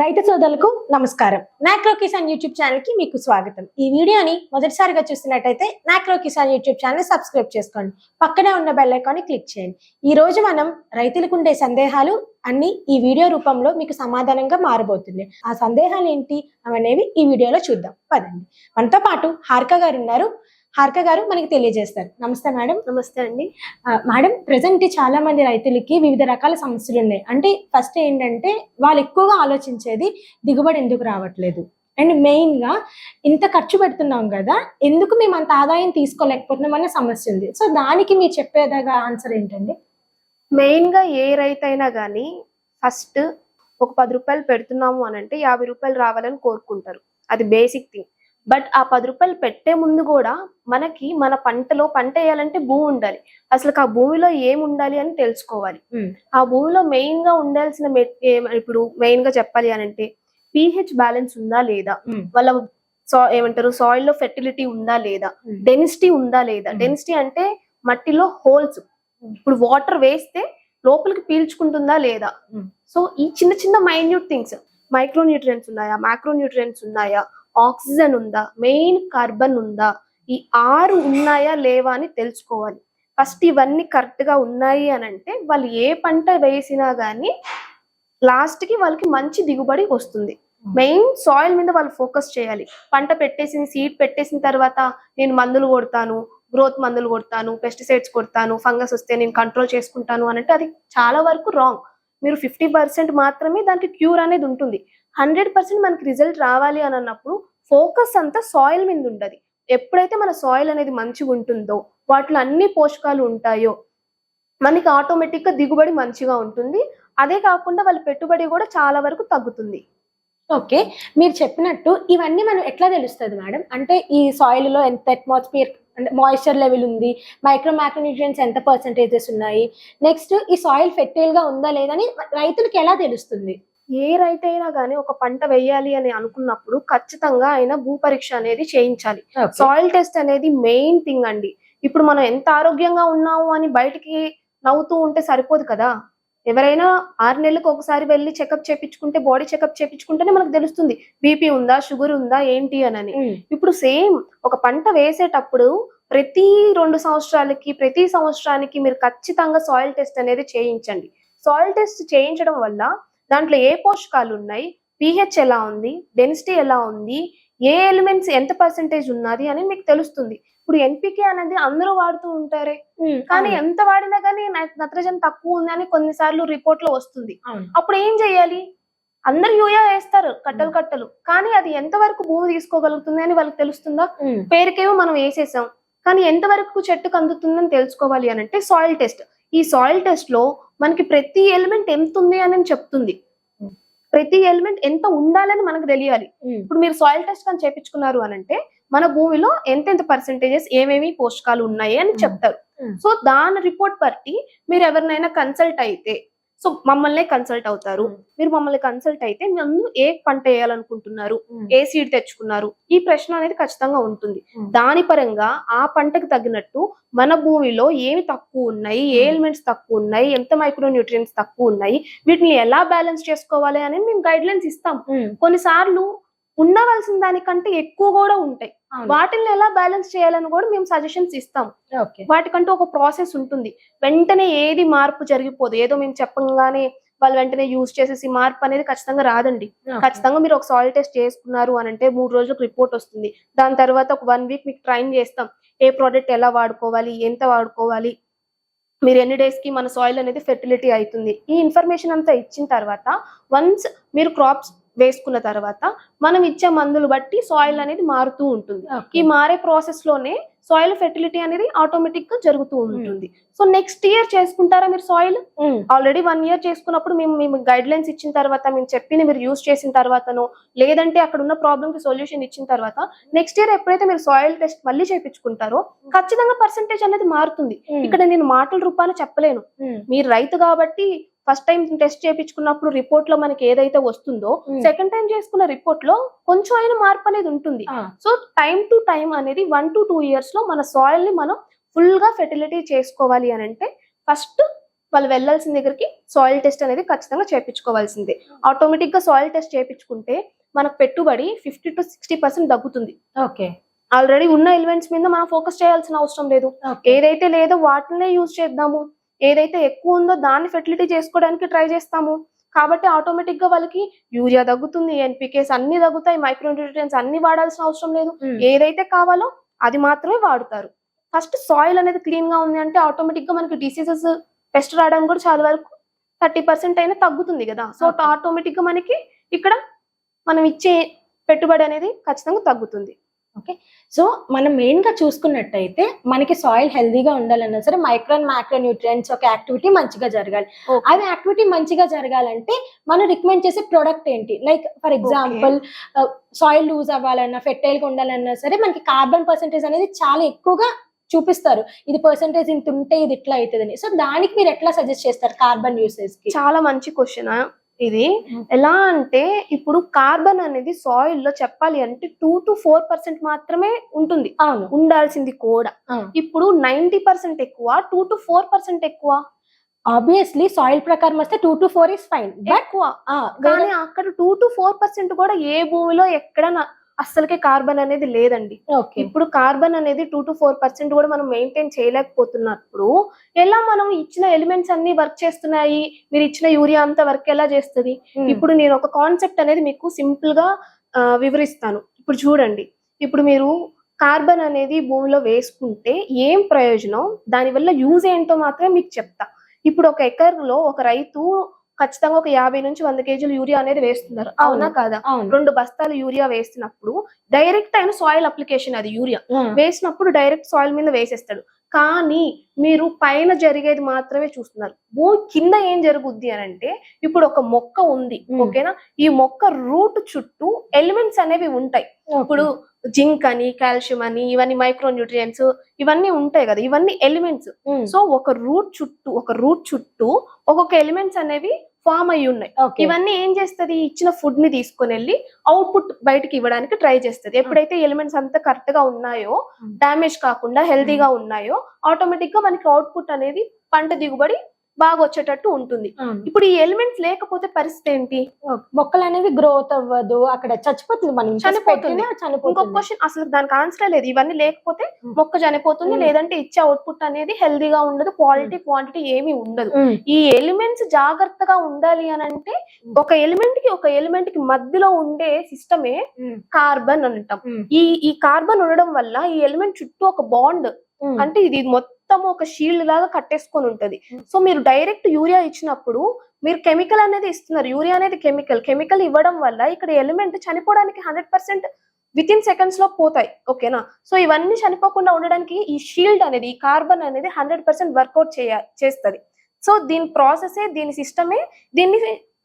రైతు సోదరులకు నమస్కారం. నాక్రో కిసాన్ యూట్యూబ్ ఛానల్కి మీకు స్వాగతం. ఈ వీడియోని మొదటిసారిగా చూసినట్టయితే నాక్రో కిసాన్ యూట్యూబ్ ఛానల్ సబ్స్క్రైబ్ చేసుకోండి. పక్కనే ఉన్న బెల్ ఐకాన్ క్లిక్ చేయండి. ఈ రోజు మనం రైతులకు ఉండే సందేహాలు అన్ని ఈ వీడియో రూపంలో మీకు సమాధానంగా మారబోతుంది. ఆ సందేహాలు ఏంటి? అవనేవి ఈ వీడియోలో చూద్దాం. పదండి. మనతో పాటు హార్క గారు ఉన్నారు. హారిక గారు మనకి తెలియజేస్తారు. నమస్తే మేడం. నమస్తే అండి. మేడం ప్రజెంట్ చాలా మంది రైతులకి వివిధ రకాల సమస్యలు ఉన్నాయి. అంటే ఫస్ట్ ఏంటంటే వాళ్ళు ఎక్కువగా ఆలోచించేది దిగుబడి ఎందుకు రావట్లేదు? అండ్ మెయిన్గా ఇంత ఖర్చు పెడుతున్నాం కదా ఎందుకు మేము అంత ఆదాయం తీసుకోలేకపోతున్నాం అనే సమస్య ఉంది. సో దానికి మీరు చెప్పేదాగా ఆన్సర్ ఏంటండి? మెయిన్గా ఏ రైతు అయినా కానీ ఫస్ట్ ఒక పది రూపాయలు పెడుతున్నాము అని అంటే యాభై రూపాయలు రావాలని కోరుకుంటారు. అది బేసిక్ థింగ్ బట్ ఆ పది రూపాయలు పెట్టే ముందు కూడా మనకి మన పంటలో పంట వేయాలంటే భూమి ఉండాలి. అసలు ఆ భూమిలో ఏం ఉండాలి అని తెలుసుకోవాలి. Hmm. ఆ భూమిలో మెయిన్గా ఉండాల్సిన ఇప్పుడు మెయిన్గా చెప్పాలి అని అంటే పిహెచ్ బ్యాలెన్స్ ఉందా లేదా? Hmm. వాళ్ళ సా ఏమంటారు? సాయిల్లో ఫెర్టిలిటీ ఉందా లేదా? Hmm. డెన్సిటీ ఉందా లేదా? Hmm. డెన్సిటీ అంటే మట్టిలో హోల్స్ ఇప్పుడు వాటర్ వేస్తే లోపలికి పీల్చుకుంటుందా లేదా? Hmm. సో ఈ చిన్న చిన్న మైన్యూట్ థింగ్స్ మైక్రో న్యూట్రియన్స్ ఉన్నాయా? మైక్రో న్యూట్రియన్స్ ఉన్నాయా? ఆక్సిజన్ ఉందా? మెయిన్ కార్బన్ ఉందా? ఈ ఆరు ఉన్నాయా లేవా అని తెలుసుకోవాలి. ఫస్ట్ ఇవన్నీ కరెక్ట్గా ఉన్నాయి అని అంటే వాళ్ళు ఏ పంట వేసినా కానీ లాస్ట్కి వాళ్ళకి మంచి దిగుబడి వస్తుంది. మెయిన్ సాయిల్ మీద వాళ్ళు ఫోకస్ చేయాలి. పంట పెట్టేసిన సీడ్ పెట్టేసిన తర్వాత నేను మందులు కొడతాను గ్రోత్ మందులు కొడతాను పెస్టిసైడ్స్ కొడతాను ఫంగస్ వస్తే నేను కంట్రోల్ చేసుకుంటాను అని అంటే అది చాలా వరకు రాంగ్. మీరు ఫిఫ్టీ పర్సెంట్ మాత్రమే దానికి క్యూర్ అనేది ఉంటుంది. హండ్రెడ్ పర్సెంట్ మనకి రిజల్ట్ రావాలి అని అన్నప్పుడు ఫోకస్ అంతా సాయిల్ మీద ఉండదు ఎప్పుడైతే మన సాయిల్ అనేది మంచిగా ఉంటుందో వాటిలో అన్ని పోషకాలు ఉంటాయో మనకి ఆటోమేటిక్గా దిగుబడి మంచిగా ఉంటుంది. అదే కాకుండా వాళ్ళ పెట్టుబడి కూడా చాలా వరకు తగ్గుతుంది. ఓకే. మీరు చెప్పినట్టు ఇవన్నీ మనం ఎట్లా తెలుస్తుంది మేడం? అంటే ఈ సాయిల్లో ఎంత అట్మాస్ఫియర్ అంటే మాయిశ్చర్ లెవెల్ ఉంది మైక్రో మైక్రోన్యూట్రియన్స్ ఎంత పర్సంటేజెస్ ఉన్నాయి? నెక్స్ట్ ఈ సాయిల్ ఫెర్టైల్గా ఉందా లేదని రైతులకు ఎలా తెలుస్తుంది? ఏ రైతైనా కానీ ఒక పంట వేయాలి అని అనుకున్నప్పుడు ఖచ్చితంగా ఆయన భూ పరీక్ష అనేది చేయించాలి. సాయిల్ టెస్ట్ అనేది మెయిన్ థింగ్ అండి. ఇప్పుడు మనం ఎంత ఆరోగ్యంగా ఉన్నాము అని బయటికి నవ్వుతూ ఉంటే సరిపోదు కదా. ఎవరైనా ఆరు నెలలకు ఒకసారి వెళ్ళి చెకప్ చేపించుకుంటే బాడీ చెకప్ చేపించుకుంటేనే మనకు తెలుస్తుంది బీపీ ఉందా షుగర్ ఉందా ఏంటి అని ఇప్పుడు సేమ్ ఒక పంట వేసేటప్పుడు ప్రతి రెండు సంవత్సరాలకి ప్రతి సంవత్సరానికి మీరు ఖచ్చితంగా సాయిల్ టెస్ట్ అనేది చేయించండి. సాయిల్ టెస్ట్ చేయించడం వల్ల దాంట్లో ఏ పోషకాలు ఉన్నాయి? పిహెచ్ ఎలా ఉంది? డెన్సిటీ ఎలా ఉంది? ఏ ఎలిమెంట్స్ ఎంత పర్సెంటేజ్ ఉన్నది అని మీకు తెలుస్తుంది. ఇప్పుడు ఎన్పికే అనేది అందరూ వాడుతూ ఉంటారే. కానీ ఎంత వాడినా కానీ నత్రజని తక్కువ ఉంది అని కొన్నిసార్లు రిపోర్ట్లో వస్తుంది. అప్పుడు ఏం చేయాలి? అందరు యూరియా వేస్తారు కట్టలు కట్టలు. కానీ అది ఎంత వరకు భూమి తీసుకోగలుగుతుంది అని వాళ్ళకి తెలుస్తుందా. పేరుకేమో మనం వేసేసాం. కానీ ఎంత వరకు చెట్టుకు అందుతుందని తెలుసుకోవాలి అని అంటే సాయిల్ టెస్ట్. ఈ సాయిల్ టెస్ట్లో మనకి ప్రతి ఎలిమెంట్ ఎంత ఉంది అని చెప్తుంది. ప్రతి ఎలిమెంట్ ఎంత ఉండాలని మనకు తెలియాలి. ఇప్పుడు మీరు సాయిల్ టెస్ట్ అని చేపించుకున్నారు అని అంటే మన భూమిలో ఎంతెంత పర్సెంటేజెస్ ఏమేమి పోషకాలు ఉన్నాయి అని. చెప్తారు. సో దాని రిపోర్ట్ బట్టి మీరు ఎవరినైనా కన్సల్ట్ అయితే సో మమ్మల్ని కన్సల్ట్ అవుతారు. మీరు మమ్మల్ని కన్సల్ట్ అయితే నన్ను ఏ పంట వేయాలనుకుంటున్నారు. ఏ సీడ్ తెచ్చుకున్నారు ఈ ప్రశ్న అనేది ఖచ్చితంగా ఉంటుంది. దాని పరంగా ఆ పంటకు తగినట్టు మన భూమిలో ఏమి తక్కువ ఉన్నాయి ఏ. ఎలిమెంట్స్ తక్కువ ఉన్నాయి ఎంత మైక్రో న్యూట్రియన్స్ తక్కువ ఉన్నాయి వీటిని ఎలా బ్యాలెన్స్ చేసుకోవాలి అని మేము గైడ్ లైన్స్ ఇస్తాం. కొన్నిసార్లు ఉండవలసిన దానికంటే ఎక్కువ కూడా ఉంటాయి. వాటిని ఎలా బ్యాలెన్స్ చేయాలని కూడా మేము సజెషన్స్ ఇస్తాం. వాటికంటూ ఒక ప్రాసెస్ ఉంటుంది. వెంటనే ఏది మార్పు జరిగిపోదు. ఏదో మేము చెప్పంగానే వాళ్ళు వెంటనే యూజ్ చేసేసి మార్పు అనేది ఖచ్చితంగా రాదండి. ఖచ్చితంగా మీరు ఒక సాయిల్ టెస్ట్ చేసుకున్నారు అని అంటే మూడు రోజులకు రిపోర్ట్ వస్తుంది. దాని తర్వాత ఒక వన్ వీక్ మీకు ట్రైన్ చేస్తాం. ఏ ప్రోడక్ట్ ఎలా వాడుకోవాలి? ఎంత వాడుకోవాలి? మీరు ఎన్ని డేస్కి మన సాయిల్ అనేది ఫెర్టిలిటీ అవుతుంది. ఈ ఇన్ఫర్మేషన్ అంతా ఇచ్చిన తర్వాత వన్స్ మీరు క్రాప్స్ వేసుకున్న తర్వాత మనం ఇచ్చే మందులు బట్టి సాయిల్ అనేది మారుతూ ఉంటుంది. ఈ మారే ప్రాసెస్లోనే సాయిల్ ఫెర్టిలిటీ అనేది ఆటోమేటిక్గా జరుగుతూ ఉంటుంది సో నెక్స్ట్ ఇయర్ చేసుకుంటారా మీరు సాయిల్. ఆల్రెడీ వన్ ఇయర్ చేసుకున్నప్పుడు మేము మేము గైడ్ లైన్స్ ఇచ్చిన తర్వాత మేము చెప్పింది మీరు యూస్ చేసిన తర్వాతనో లేదంటే అక్కడ ఉన్న ప్రాబ్లమ్కి సొల్యూషన్ ఇచ్చిన తర్వాత నెక్స్ట్ ఇయర్ ఎప్పుడైతే మీరు సాయిల్ టెస్ట్ మళ్ళీ చేయించుకుంటారో ఖచ్చితంగా పర్సంటేజ్ అనేది మారుతుంది ఉమ్. ఇక్కడ నేను మాటల రూపాన చెప్పలేను. మీరు రైతు కాబట్టి ఫస్ట్ టైం టెస్ట్ చేయించుకున్నప్పుడు రిపోర్ట్లో మనకి ఏదైతే వస్తుందో Hmm. సెకండ్ టైం చేసుకున్న రిపోర్ట్లో కొంచెం అయిన మార్పు అనేది ఉంటుంది. సో టైం టు టైం అనేది వన్ టు టూ ఇయర్స్లో మన సాయిల్ని మనం ఫుల్గా ఫెర్టిలిటీ చేసుకోవాలి అని అంటే ఫస్ట్ వాళ్ళు వెళ్ళాల్సిన దగ్గరికి సాయిల్ టెస్ట్ అనేది ఖచ్చితంగా చేయించుకోవాల్సిందే. ఆటోమేటిక్గా సాయిల్ టెస్ట్ చేయించుకుంటే మనకు పెట్టుబడి ఫిఫ్టీ టు సిక్స్టీ పర్సెంట్ తగ్గుతుంది. ఓకే ఆల్రెడీ ఉన్న ఎలిమెంట్స్ మీద మనం ఫోకస్ చేయాల్సిన అవసరం లేదు. ఏదైతే లేదో వాటినే యూజ్ చేద్దాము. ఏదైతే ఎక్కువ ఉందో దాన్ని ఫెర్టిలిటీ చేసుకోవడానికి ట్రై చేస్తాము. కాబట్టి ఆటోమేటిక్గా వాళ్ళకి యూరియా తగ్గుతుంది ఎన్పికేస్ అన్ని తగ్గుతాయి మైక్రోన్యూట్రియన్స్ అన్ని వాడాల్సిన అవసరం లేదు. ఏదైతే కావాలో అది మాత్రమే వాడతారు. ఫస్ట్ సాయిల్ అనేది క్లీన్గా ఉంది అంటే ఆటోమేటిక్గా మనకి డిసీజెస్ పెస్ట్ రావడానికి కూడా చాలా వరకు థర్టీ పర్సెంట్ అయినా తగ్గుతుంది కదా. సో. ఆటోమేటిక్గా మనకి ఇక్కడ మనం ఇచ్చే పెట్టుబడి అనేది ఖచ్చితంగా తగ్గుతుంది. సో మనం మెయిన్గా చూసుకున్నట్టయితే మనకి సాయిల్ హెల్దీగా ఉండాలన్నా సరే మైక్రో అండ్ మైక్రో న్యూట్రియన్స్ ఒక యాక్టివిటీ మంచిగా జరగాలి. అది యాక్టివిటీ మంచిగా జరగాలంటే మనం రికమెండ్ చేసే ప్రొడక్ట్ ఏంటి? Like for example soil loose అవ్వాలన్నా ఫెర్టైల్గా ఉండాలన్నా సరే మనకి కార్బన్ పర్సెంటేజ్ అనేది చాలా ఎక్కువగా చూపిస్తారు. ఇది పర్సెంటేజ్ ఇంత ఉంటే ఇది ఇట్లా అవుతుందని. సో దానికి మీరు ఎట్లా సజెస్ట్ చేస్తారు కార్బన్ యూసేజ్కి చాలా మంచి క్వశ్చన్. ఇది. ఎలా అంటే ఇప్పుడు కార్బన్ అనేది సాయిల్లో చెప్పాలి అంటే టూ టు ఫోర్ పర్సెంట్ మాత్రమే ఉంటుంది. అవును. ఉండాల్సింది కూడా. ఇప్పుడు నైన్టీ పర్సెంట్ ఎక్కువ టూ టు ఫోర్ పర్సెంట్ ఎక్కువ. ఆబ్వియస్లీ సాయిల్ ప్రకారం వస్తే two to four is fine ఎక్కువ. కానీ అక్కడ టూ టు ఫోర్ పర్సెంట్ కూడా ఏ భూమిలో ఎక్కడ అస్సలకే కార్బన్ అనేది లేదండి. ఇప్పుడు కార్బన్ అనేది టూ టు ఫోర్ పర్సెంట్ కూడా మనం మెయింటైన్ చేయలేకపోతున్నప్పుడు ఎలా మనం ఇచ్చిన ఎలిమెంట్స్ అన్ని వర్క్ చేస్తున్నాయి? మీరు ఇచ్చిన యూరియా అంతా వర్క్ ఎలా చేస్తుంది? ఇప్పుడు నేను ఒక కాన్సెప్ట్ అనేది మీకు సింపుల్గా వివరిస్తాను. ఇప్పుడు చూడండి. ఇప్పుడు మీరు కార్బన్ అనేది భూమిలో వేసుకుంటే ఏం ప్రయోజనం? దానివల్ల యూజ్ ఏంటో మాత్రమే మీకు చెప్తా. ఇప్పుడు ఒక ఎకర్లో ఒక రైతు ఖచ్చితంగా ఒక యాభై నుంచి వంద కేజీలు యూరియా అనేది వేస్తున్నారు. అవునా. కాదా? రెండు బస్తాలు యూరియా వేస్తున్నప్పుడు డైరెక్ట్ అయిన సాయిల్ అప్లికేషన్ అది యూరియా. వేసినప్పుడు డైరెక్ట్ సాయిల్ మీద వేసేస్తాడు. కానీ మీరు పైన జరిగేది మాత్రమే చూస్తున్నారు. భూమి కింద ఏం జరుగుద్ది అని అంటే ఇప్పుడు ఒక మొక్క ఉంది. ఓకేనా? ఈ మొక్క రూట్ చుట్టూ ఎలిమెంట్స్ అనేవి ఉంటాయి. ఇప్పుడు జింక్ అని కాల్షియం అని ఇవన్నీ మైక్రో న్యూట్రియంట్స్ ఇవన్నీ ఉంటాయి కదా ఇవన్నీ ఎలిమెంట్స్. ఉమ్, సో ఒక రూట్ చుట్టూ ఒక రూట్ చుట్టూ ఒక్కొక్క ఎలిమెంట్స్ అనేవి ఫామ్ అయి ఉన్నాయి. ఇవన్నీ ఏం చేస్తది? ఇచ్చిన ఫుడ్ని తీసుకొని వెళ్ళి అవుట్పుట్ బయటికి ఇవ్వడానికి ట్రై చేస్తది. ఎప్పుడైతే ఎలిమెంట్స్ అంతా కరెక్ట్గా ఉన్నాయో Hmm. డామేజ్ కాకుండా హెల్తీగా ఉన్నాయో ఆటోమేటిక్గా మనకి అవుట్పుట్ అనేది పంట దిగుబడి బాగా వచ్చేటట్టు ఉంటుంది. ఇప్పుడు ఈ ఎలిమెంట్స్ లేకపోతే పరిస్థితి ఏంటి. మొక్కలు అనేవి గ్రోత్ అవ్వదు అక్కడ చచ్చిపోతుంది మనం చనిపోతుంది. ఇంకొక క్వశ్చన్ అసలు దానికి ఆన్సర్ లేదు. ఇవన్నీ లేకపోతే. మొక్క చనిపోతుంది. లేదంటే ఇచ్చే అవుట్పుట్ అనేది హెల్దీగా ఉండదు క్వాలిటీ క్వాంటిటీ ఏమీ ఉండదు. ఈ ఎలిమెంట్స్ జాగ్రత్తగా ఉండాలి అని అంటే ఒక ఎలిమెంట్కి ఒక ఎలిమెంట్కి మధ్యలో ఉండే సిస్టమే కార్బన్ అంటాం. ఈ ఈ కార్బన్ ఉండడం వల్ల ఈ ఎలిమెంట్ చుట్టూ ఒక బాండ్. అంటే ఇది మొత్తం ఒక షీల్డ్ లాగా కట్టేసుకొని ఉంటది. సో మీరు డైరెక్ట్ యూరియా ఇచ్చినప్పుడు మీరు కెమికల్ అనేది ఇస్తున్నారు. యూరియా అనేది కెమికల్ కెమికల్ ఇవ్వడం వల్ల ఇక్కడ ఎలిమెంట్ చనిపోవడానికి హండ్రెడ్ పర్సెంట్ విత్ ఇన్ సెకండ్స్లో పోతాయి. ఓకేనా సో ఇవన్నీ చనిపోకుండా ఉండడానికి ఈ షీల్డ్ అనేది ఈ కార్బన్ అనేది హండ్రెడ్ పర్సెంట్ వర్కౌట్ చేయ చేస్తుంది. సో దీని ప్రాసెసే దీని సిస్టమే దీన్ని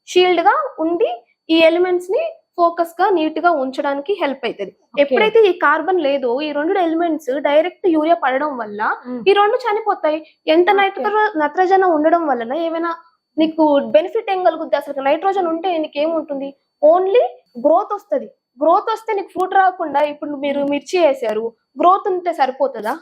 షీల్డ్గా ఉండి ఈ ఎలిమెంట్స్ని ఫోకస్గా నీట్గా ఉంచడానికి హెల్ప్ అవుతుంది. ఎప్పుడైతే ఈ కార్బన్ లేదో ఈ రెండు ఎలిమెంట్స్ డైరెక్ట్ యూరియా పడడం వల్ల ఈ రెండు చనిపోతాయి. ఎంత. నైట్రో నత్రజన ఉండడం వలన ఏమైనా నీకు బెనిఫిట్ ఏం కలుగుద్ది? అసలు నైట్రోజన్ ఉంటే నీకు ఏముంటుంది ఓన్లీ గ్రోత్ వస్తది. గ్రోత్ వస్తే నీకు ఫ్రూట్ రాకుండా ఇప్పుడు మీరు మిర్చి వేసారు. గ్రోత్ ఉంటే సరిపోతుందా?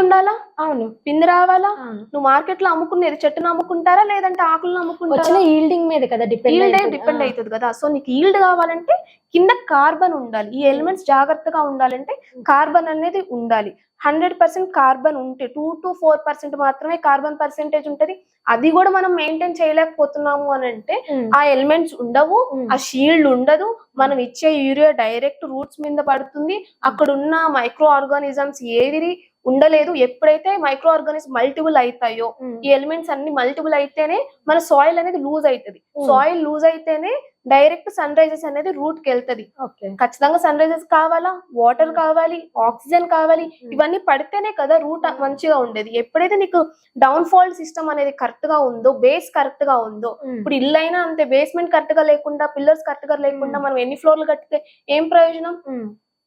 ఉండాలా అవును. పిండి రావాలా. నువ్వు మార్కెట్లో అమ్ముకునేది చెట్టును అమ్ముకుంటారా? లేదంటే ఆకులను అమ్ముకుంటారా? ఈల్డింగ్ మీద కదా డిపెండ్ డిపెండ్ అవుతుంది కదా. సో నీకు ఈల్డ్ కావాలంటే కింద కార్బన్ ఉండాలి. ఈ ఎలిమెంట్స్ జాగ్రత్తగా ఉండాలంటే కార్బన్ అనేది ఉండాలి. హండ్రెడ్ పర్సెంట్ కార్బన్ ఉంటే టూ టు ఫోర్ పర్సెంట్ మాత్రమే కార్బన్ పర్సెంటేజ్ ఉంటది. అది కూడా మనం మెయింటైన్ చేయలేకపోతున్నాము అని అంటే ఆ ఎలిమెంట్స్ ఉండవు ఆ షీల్డ్ ఉండదు. మనం ఇచ్చే యూరియా డైరెక్ట్ రూట్స్ మీద పడుతుంది. అక్కడ ఉన్న మైక్రో ఆర్గానిజమ్స్ ఏవి ఉండలేదు. ఎప్పుడైతే మైక్రో ఆర్గానిజం మల్టిపుల్ అవుతాయో ఈ ఎలిమెంట్స్ అన్ని మల్టిపుల్ అయితేనే మన సాయిల్ అనేది లూజ్ అవుతుంది. సాయిల్ లూజ్ అయితేనే డైరెక్ట్ సన్ రైజెస్ అనేది రూట్కి వెళ్తది. ఓకే. ఖచ్చితంగా సన్ రైజెస్ కావాలా? వాటర్ కావాలి ఆక్సిజన్ కావాలి ఇవన్నీ పడితేనే కదా రూట్ మంచిగా ఉండేది. ఎప్పుడైతే నీకు డౌన్ ఫాల్ సిస్టమ్ అనేది కరెక్ట్గా ఉందో బేస్ కరెక్ట్గా ఉందో ఇప్పుడు ఇల్లు అయినా అంతే బేస్మెంట్ కరెక్ట్గా లేకుండా పిల్లర్స్ కరెక్ట్గా లేకుండా. మనం ఎన్ని ఫ్లోర్లు కట్టితే ఏం ప్రయోజనం?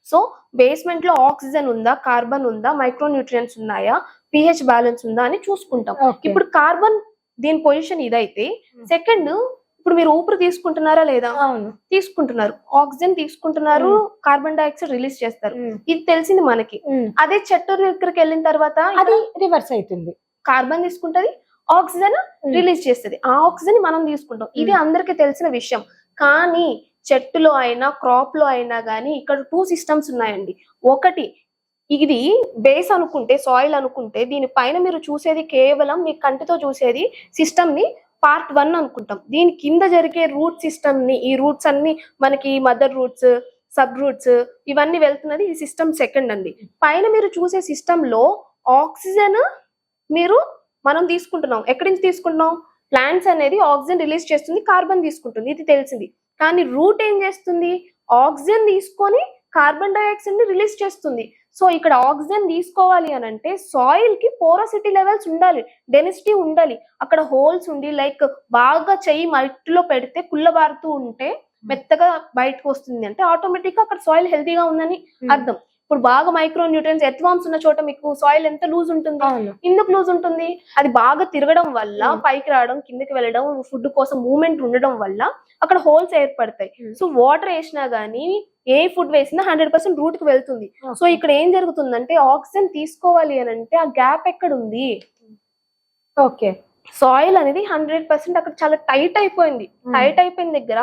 సో బేస్మెంట్లో ఆక్సిజన్ ఉందా కార్బన్ ఉందా మైక్రో న్యూట్రియన్స్ ఉన్నాయా పిహెచ్ బ్యాలెన్స్ ఉందా అని చూసుకుంటాం. ఇప్పుడు కార్బన్ దీని పొజిషన్ ఇదైతే Hmm. సెకండ్ ఇప్పుడు మీరు ఊపిరి తీసుకుంటున్నారా లేదా? అవును. తీసుకుంటున్నారు. ఆక్సిజన్ తీసుకుంటున్నారు కార్బన్ డైఆక్సైడ్ రిలీజ్ చేస్తారు. ఇది తెలిసింది మనకి. ఉమ్. అదే చెట్టు దగ్గరికి వెళ్ళిన తర్వాత అది రివర్స్ అవుతుంది. కార్బన్ తీసుకుంటది ఆక్సిజన్ రిలీజ్ చేస్తుంది. ఆ ఆక్సిజన్ మనం తీసుకుంటాం. ఇది Hmm. అందరికీ తెలిసిన విషయం. కానీ చెట్టులో అయినా క్రాప్లో అయినా కానీ ఇక్కడ టూ సిస్టమ్స్ ఉన్నాయండి. ఒకటి ఇది బేస్ అనుకుంటే సాయిల్ అనుకుంటే దీని పైన మీరు చూసేది కేవలం మీ కంటితో చూసేది సిస్టమ్ని పార్ట్ వన్ అనుకుంటాం. దీని కింద జరిగే రూట్ సిస్టమ్ని ఈ రూట్స్ అన్ని మనకి మదర్ రూట్స్ సబ్ రూట్స్ ఇవన్నీ వెళ్తున్నది ఈ సిస్టమ్ సెకండ్ అండి. పైన మీరు చూసే సిస్టమ్లో ఆక్సిజన్ మీరు మనం తీసుకుంటున్నాం. ఎక్కడి నుంచి తీసుకుంటున్నాం? ప్లాంట్స్ అనేది ఆక్సిజన్ రిలీజ్ చేస్తుంది కార్బన్ తీసుకుంటుంది. ఇది తెలిసింది. కానీ రూట్ ఏం చేస్తుంది? ఆక్సిజన్ తీసుకొని కార్బన్ డైఆక్సైడ్ని రిలీజ్ చేస్తుంది. సో ఇక్కడ ఆక్సిజన్ తీసుకోవాలి అని అంటే సాయిల్కి పోరసిటీ లెవెల్స్ ఉండాలి డెన్సిటీ ఉండాలి. అక్కడ హోల్స్ ఉండి లైక్ బాగా చెయ్యి మట్టిలో పెడితే కుళ్ళబారుతూ ఉంటే మెత్తగా బయటకు వస్తుంది అంటే ఆటోమేటిక్గా అక్కడ సాయిల్ హెల్తీగా ఉందని అర్థం. ఇప్పుడు బాగా మైక్రో న్యూట్రియన్స్ ఎత్వామ్స్ ఉన్న చోట మీకు సాయిల్ ఎంత లూజ్ ఉంటుంది? ఎందుకు లూజ్ ఉంటుంది? అది బాగా తిరగడం వల్ల. పైకి రావడం కిందకి వెళ్ళడం ఫుడ్ కోసం మూవ్మెంట్ ఉండడం వల్ల అక్కడ హోల్స్ ఏర్పడతాయి. సో వాటర్ వేసినా గానీ ఏ ఫుడ్ వేసినా హండ్రెడ్ పర్సెంట్ రూట్కి వెళ్తుంది. సో ఇక్కడ ఏం జరుగుతుందంటే ఆక్సిజన్ తీసుకోవాలి అని అంటే ఆ గ్యాప్ ఎక్కడ ఉంది ఓకే. సాయిల్ అనేది హండ్రెడ్ పర్సెంట్ అక్కడ చాలా టైట్ అయిపోయింది. టైట్ అయిపోయిన దగ్గర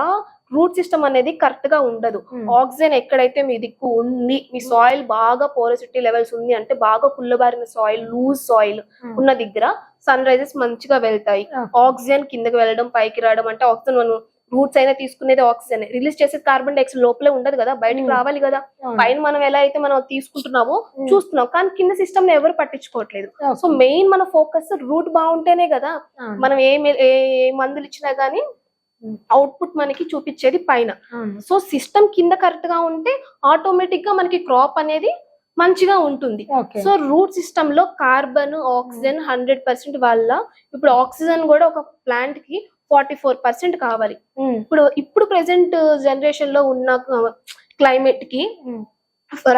రూట్ సిస్టమ్ అనేది కరెక్ట్గా ఉండదు. ఆక్సిజన్ ఎక్కడైతే మీ దిక్కు ఉంది మీ సాయిల్ బాగా పోరసిటీ లెవెల్స్ ఉంది అంటే బాగా కుళ్ళబారిన సాయిల్ లూజ్ సాయిల్ ఉన్న దగ్గర సన్ రైజెస్ మంచిగా వెళ్తాయి. ఆక్సిజన్ కిందకి వెళ్ళడం పైకి రావడం అంటే ఆక్సిజన్ మనం రూట్స్ అయినా తీసుకునేది ఆక్సిజన్. రిలీజ్ చేసేది కార్బన్ డైఆక్సైడ్ లోపలే ఉండదు కదా బయటకు. రావాలి కదా. పైన మనం ఎలా అయితే మనం తీసుకుంటున్నామో. చూస్తున్నాం. కానీ కింద సిస్టమ్ ఎవరు పట్టించుకోవట్లేదు. సో మెయిన్ మన ఫోకస్ రూట్ బాగుంటేనే కదా మనం ఏ ఏ మందులు ఇచ్చినా గానీ. అవుట్పుట్ మనకి చూపించేది పైన. సో సిస్టమ్ కింద కరెక్ట్గా ఉంటే ఆటోమేటిక్గా మనకి క్రాప్ అనేది మంచిగా ఉంటుంది. సో రూట్ సిస్టమ్లో కార్బన్ ఆక్సిజన్ హండ్రెడ్ పర్సెంట్ వల్ల ఇప్పుడు ఆక్సిజన్ కూడా ఒక ప్లాంట్కి ఫార్టీ ఫోర్ పర్సెంట్ కావాలి. ఇప్పుడు ఇప్పుడు ప్రెసెంట్ జనరేషన్లో ఉన్న క్లైమేట్కి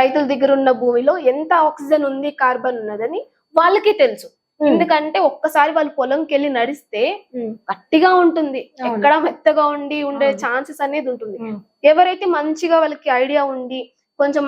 రైతుల దగ్గర ఉన్న భూమిలో ఎంత ఆక్సిజన్ ఉంది కార్బన్ ఉన్నదని వాళ్ళకే తెలుసు. ఎందుకంటే ఒక్కసారి వాళ్ళు పొలంకి వెళ్ళి నడిస్తే గట్టిగా ఉంటుంది. ఎక్కడ మెత్తగా ఉండి ఉండే. ఛాన్సెస్ అనేది ఉంటుంది. ఎవరైతే మంచిగా వాళ్ళకి ఐడియా ఉండి కొంచెం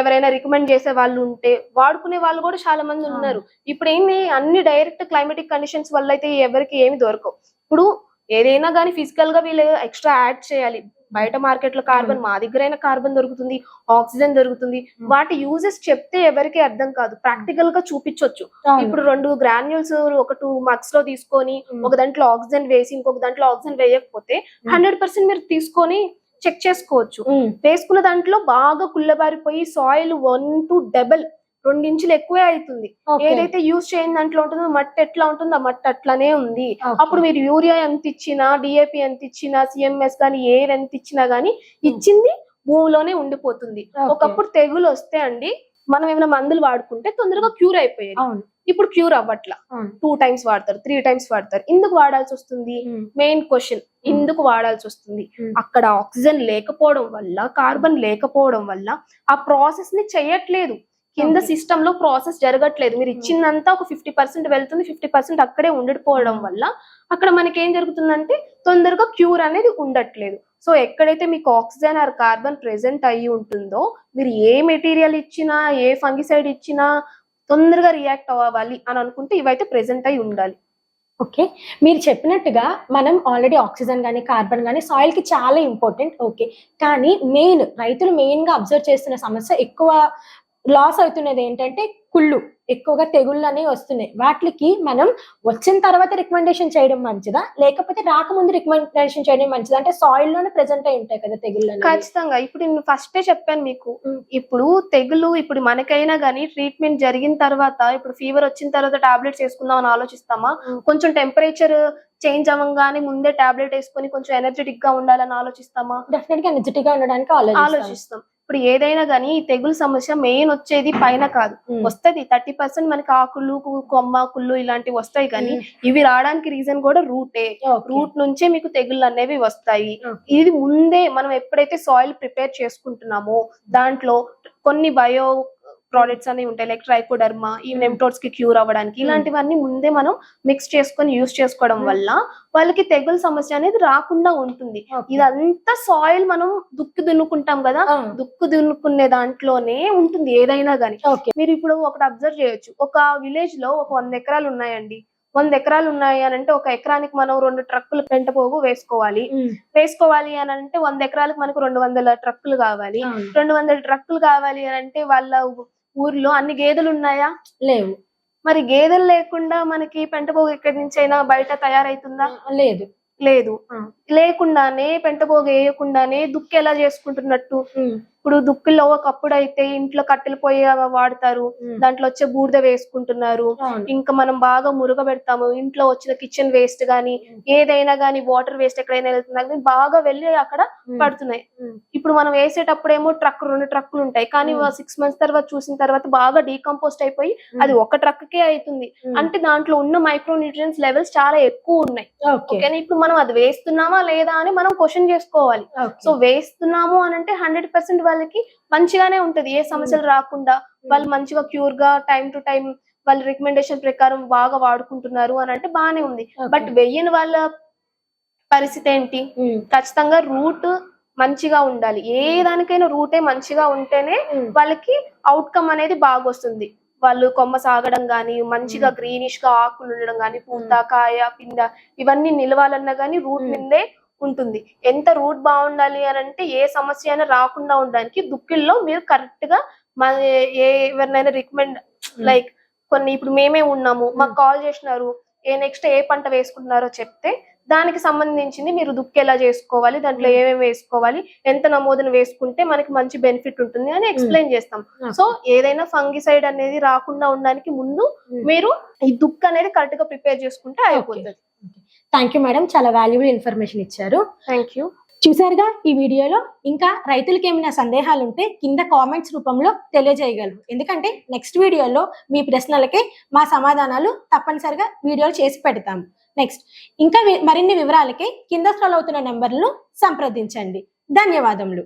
ఎవరైనా రికమెండ్ చేసే వాళ్ళు ఉంటే వాడుకునే వాళ్ళు కూడా చాలా మంది. ఉన్నారు. ఇప్పుడు ఏంది అన్ని డైరెక్ట్ క్లైమేటిక్ కండిషన్స్ వల్ల అయితే ఎవరికి ఏమి దొరకవు. ఇప్పుడు ఏదైనా కానీ ఫిజికల్గా వీళ్ళు ఎక్స్ట్రా యాడ్ చేయాలి. బయట మార్కెట్లో కార్బన్ మా దగ్గర అయినా కార్బన్ దొరుకుతుంది ఆక్సిజన్ దొరుకుతుంది. Hmm. వాటి యూజెస్ చెప్తే ఎవరికి అర్థం కాదు. ప్రాక్టికల్గా చూపించొచ్చు. ఇప్పుడు రెండు గ్రాన్యూల్స్ ఒక టూ మగ్స్లో తీసుకొని ఒక దాంట్లో ఆక్సిజన్ వేసి ఇంకొక దాంట్లో ఆక్సిజన్ వేయకపోతే హండ్రెడ్ పర్సెంట్ మీరు తీసుకొని చెక్ చేసుకోవచ్చు. వేసుకున్న దాంట్లో బాగా కుళ్ళబారిపోయి సాయిల్ వన్ టు డబల్ రెండించులు ఎక్కువే అవుతుంది. ఏదైతే యూజ్ చేయని దాంట్లో ఉంటుందో మట్టి ఎట్లా ఉంటుందో ఆ మట్టి అట్లానే ఉంది. అప్పుడు మీరు యూరియా ఎంత ఇచ్చినా డిఏపి ఎంత ఇచ్చినా సిఎంఎస్ కానీ ఏది ఎంత ఇచ్చినా గానీ ఇచ్చింది భూమిలోనే ఉండిపోతుంది. ఒకప్పుడు తెగులు వస్తే అండి మనం ఏమైనా మందులు వాడుకుంటే తొందరగా క్యూర్ అయిపోయేది. ఇప్పుడు క్యూర్ అవ్వట్లా. టూ టైమ్స్ వాడతారు త్రీ టైమ్స్ వాడతారు. ఎందుకు వాడాల్సి వస్తుంది? మెయిన్ క్వశ్చన్ ఎందుకు వాడాల్సి వస్తుంది? Hmm. అక్కడ ఆక్సిజన్ లేకపోవడం వల్ల కార్బన్ లేకపోవడం వల్ల ఆ ప్రాసెస్ని చెయ్యట్లేదు కింద. సిస్టమ్లో ప్రాసెస్ జరగట్లేదు. మీరు ఇచ్చిందంతా ఒక ఫిఫ్టీ పర్సెంట్ వెళ్తుంది. ఫిఫ్టీ పర్సెంట్ అక్కడే ఉండిపోవడం. వల్ల అక్కడ మనకి ఏం జరుగుతుందంటే తొందరగా క్యూర్ అనేది ఉండట్లేదు. సో ఎక్కడైతే మీకు ఆక్సిజన్ ఆర్ కార్బన్ ప్రెసెంట్ అయ్యి ఉంటుందో మీరు ఏ మెటీరియల్ ఇచ్చినా ఏ ఫంగిసైడ్ ఇచ్చినా తొందరగా రియాక్ట్ అవ్వాలి అని అనుకుంటే ఇవైతే ప్రెసెంట్ అయి ఉండాలి. ఓకే. మీరు చెప్పినట్టుగా మనం ఆల్రెడీ ఆక్సిజన్ కానీ కార్బన్ కానీ సాయిల్కి చాలా ఇంపార్టెంట్ ఓకే. కానీ మెయిన్ రైతులు మెయిన్గా అబ్జర్వ్ చేస్తున్న సమస్య ఎక్కువ లాస్ అవుతున్నది ఏంటంటే కుళ్ళు ఎక్కువగా తెగుళ్ళు అనేవి వస్తున్నాయి. వాటికి మనం వచ్చిన తర్వాత రికమెండేషన్ చేయడం మంచిదా? లేకపోతే రాకముందు రికమెండేషన్ చేయడం మంచిదా? అంటే సాయిల్లోనే ప్రెసెంట్ అయి ఉంటాయి కదా తెగుళ్ళు. ఖచ్చితంగా. ఇప్పుడు నేను ఫస్టే చెప్పాను మీకు. ఇప్పుడు తెగులు ఇప్పుడు మనకైనా కానీ ట్రీట్మెంట్ జరిగిన తర్వాత ఇప్పుడు ఫీవర్ వచ్చిన తర్వాత టాబ్లెట్స్ వేసుకుందాం అని ఆలోచిస్తామా. కొంచెం టెంపరేచర్ చేంజ్ అవ్వగానే ముందే టాబ్లెట్ వేసుకొని కొంచెం ఎనర్జెటిక్గా ఉండాలని ఆలోచిస్తామా? డెఫినెట్గా ఎనర్జెటిక్గా ఉండడానికి ఆలోచిస్తాం. ఇప్పుడు ఏదైనా కానీ ఈ తెగులు సమస్య మెయిన్ వచ్చేది పైన కాదు. వస్తది థర్టీ పర్సెంట్ మనకి ఆకులు కొమ్మ కుళ్ళు ఇలాంటివి వస్తాయి కానీ ఇవి రావడానికి రీజన్ కూడా రూటే. రూట్ నుంచే మీకు తెగుళ్ళు అనేవి వస్తాయి. ఇది ముందే మనం ఎప్పుడైతే సాయిల్ ప్రిపేర్ చేసుకుంటున్నామో దాంట్లో కొన్ని బయో ప్రోడక్ట్స్ అనేవి ఉంటాయి. లైక్ ట్రైకోడర్మా ఈ Hmm. నెమ్టోడ్స్కి క్యూర్ అవ్వడానికి ఇలాంటివన్నీ ముందే మనం మిక్స్ చేసుకొని యూస్ చేసుకోవడం Hmm. వల్ల వాళ్ళకి తెగులు సమస్య అనేది రాకుండా ఉంటుంది. ఇదంతా సాయిల్ మనం దుక్కు దున్నుకుంటాం కదా ఆ, దుక్కు దున్నుకునే దాంట్లోనే ఉంటుంది ఏదైనా గానీ. మీరు ఇప్పుడు ఒకటి అబ్జర్వ్ చేయొచ్చు. ఒక విలేజ్లో ఒక వంద ఎకరాలు ఉన్నాయండి. వంద ఎకరాలు ఉన్నాయి అని అంటే ఒక ఎకరానికి మనం రెండు ట్రక్కులు పెంట పోగు వేసుకోవాలి. వేసుకోవాలి అని అంటే వంద ఎకరాలకు మనకు రెండు వందల ట్రక్కులు కావాలి. రెండు వందల ట్రక్కులు కావాలి అని అంటే వాళ్ళ ఊర్లో అన్ని గేదెలు ఉన్నాయా? లేవు. మరి గేదెలు లేకుండా మనకి పెంట పోగు ఎక్కడి నుంచి అయినా బయట తయారైతుందా? లేదు. లేదు. లేకుండానే పెంట పోగు వేయకుండానే దుక్కి ఎలా చేసుకుంటున్నట్టు? ఇప్పుడు దుక్కుల్లో ఒకప్పుడు అయితే ఇంట్లో కట్టెలు పొయ్యి వాడతారు. దాంట్లో వచ్చే బూడిద వేసుకుంటున్నారు. ఇంకా మనం బాగా మురుగ పెడతాము. ఇంట్లో వచ్చిన కిచెన్ వేస్ట్ గానీ ఏదైనా గానీ వాటర్ వేస్ట్ ఎక్కడైనా వెళ్తున్నా కానీ బాగా వెళ్ళి అక్కడ పడుతున్నాయి. ఇప్పుడు మనం వేసేటప్పుడేమో ట్రక్ రెండు ట్రక్కులు ఉంటాయి. కానీ. సిక్స్ మంత్స్ తర్వాత చూసిన తర్వాత బాగా డీకంపోస్ట్ అయిపోయి అది ఒక ట్రక్ కే అవుతుంది. అంటే దాంట్లో ఉన్న మైక్రో న్యూట్రియన్స్ లెవెల్స్ చాలా ఎక్కువ ఉన్నాయి. ఓకే. ఓకేనా ఇప్పుడు మనం అది వేస్తున్నామా లేదా అని మనం క్వశ్చన్ చేసుకోవాలి. సో వేస్తున్నాము అని అంటే హండ్రెడ్ పర్సెంట్ వాళ్ళకి మంచిగానే ఉంటది. ఏ సమస్యలు రాకుండా వాళ్ళు మంచిగా క్యూర్గా టైం టు టైం వాళ్ళ రికమెండేషన్ ప్రకారం బాగా వాడుకుంటున్నారు అని అంటే బాగానే ఉంది. బట్ వెయ్యని వాళ్ళ పరిస్థితి ఏంటి? ఖచ్చితంగా రూట్ మంచిగా ఉండాలి. ఏ దానికైనా రూటే మంచిగా ఉంటేనే వాళ్ళకి అవుట్కమ్ అనేది బాగా వస్తుంది వాళ్ళు కొమ్మ సాగడం గానీ మంచిగా గ్రీనిష్గా ఆకులు ఉండడం గానీ పూత కాయ పిండ ఇవన్నీ నిలవాలన్నా గానీ రూట్. మీదే ఉంటుంది. ఎంత రూట్ బాగుండాలి అని అంటే ఏ సమస్య అయినా రాకుండా ఉండడానికి దుక్కిల్లో మీరు కరెక్ట్గా మన ఏ ఎవరినైనా రికమెండ్ లైక్ కొన్ని ఇప్పుడు మేమే ఉన్నాము మాకు కాల్ చేసినారు ఏ నెక్స్ట్ ఏ పంట వేసుకుంటున్నారో చెప్తే దానికి సంబంధించింది మీరు దుక్కి ఎలా చేసుకోవాలి దాంట్లో Hmm. ఏమేమి వేసుకోవాలి ఎంత నమోదును వేసుకుంటే మనకి మంచి బెనిఫిట్ ఉంటుంది అని ఎక్స్ప్లెయిన్ చేస్తాం. సో ఏదైనా ఫంగిసైడ్ అనేది రాకుండా ఉండడానికి ముందు Hmm. మీరు ఈ దుక్కు అనేది కరెక్ట్గా ప్రిపేర్ చేసుకుంటే అయిపోతుంది. థ్యాంక్ యూ మేడం చాలా వాల్యుబుల్ ఇన్ఫర్మేషన్ ఇచ్చారు. థ్యాంక్ యూ చూసారుగా ఈ వీడియోలో. ఇంకా రైతులకి ఏమైనా సందేహాలు ఉంటే కింద కామెంట్స్ రూపంలో తెలియజేయగలరు. ఎందుకంటే నెక్స్ట్ వీడియోలో మీ ప్రశ్నలకి మా సమాధానాలు తప్పనిసరిగా వీడియోలు చేసి పెడతాము నెక్స్ట్ ఇంకా మరిన్ని వివరాలకి కింద స్క్రోల్ అవుతున్న నెంబర్లను సంప్రదించండి. ధన్యవాదములు.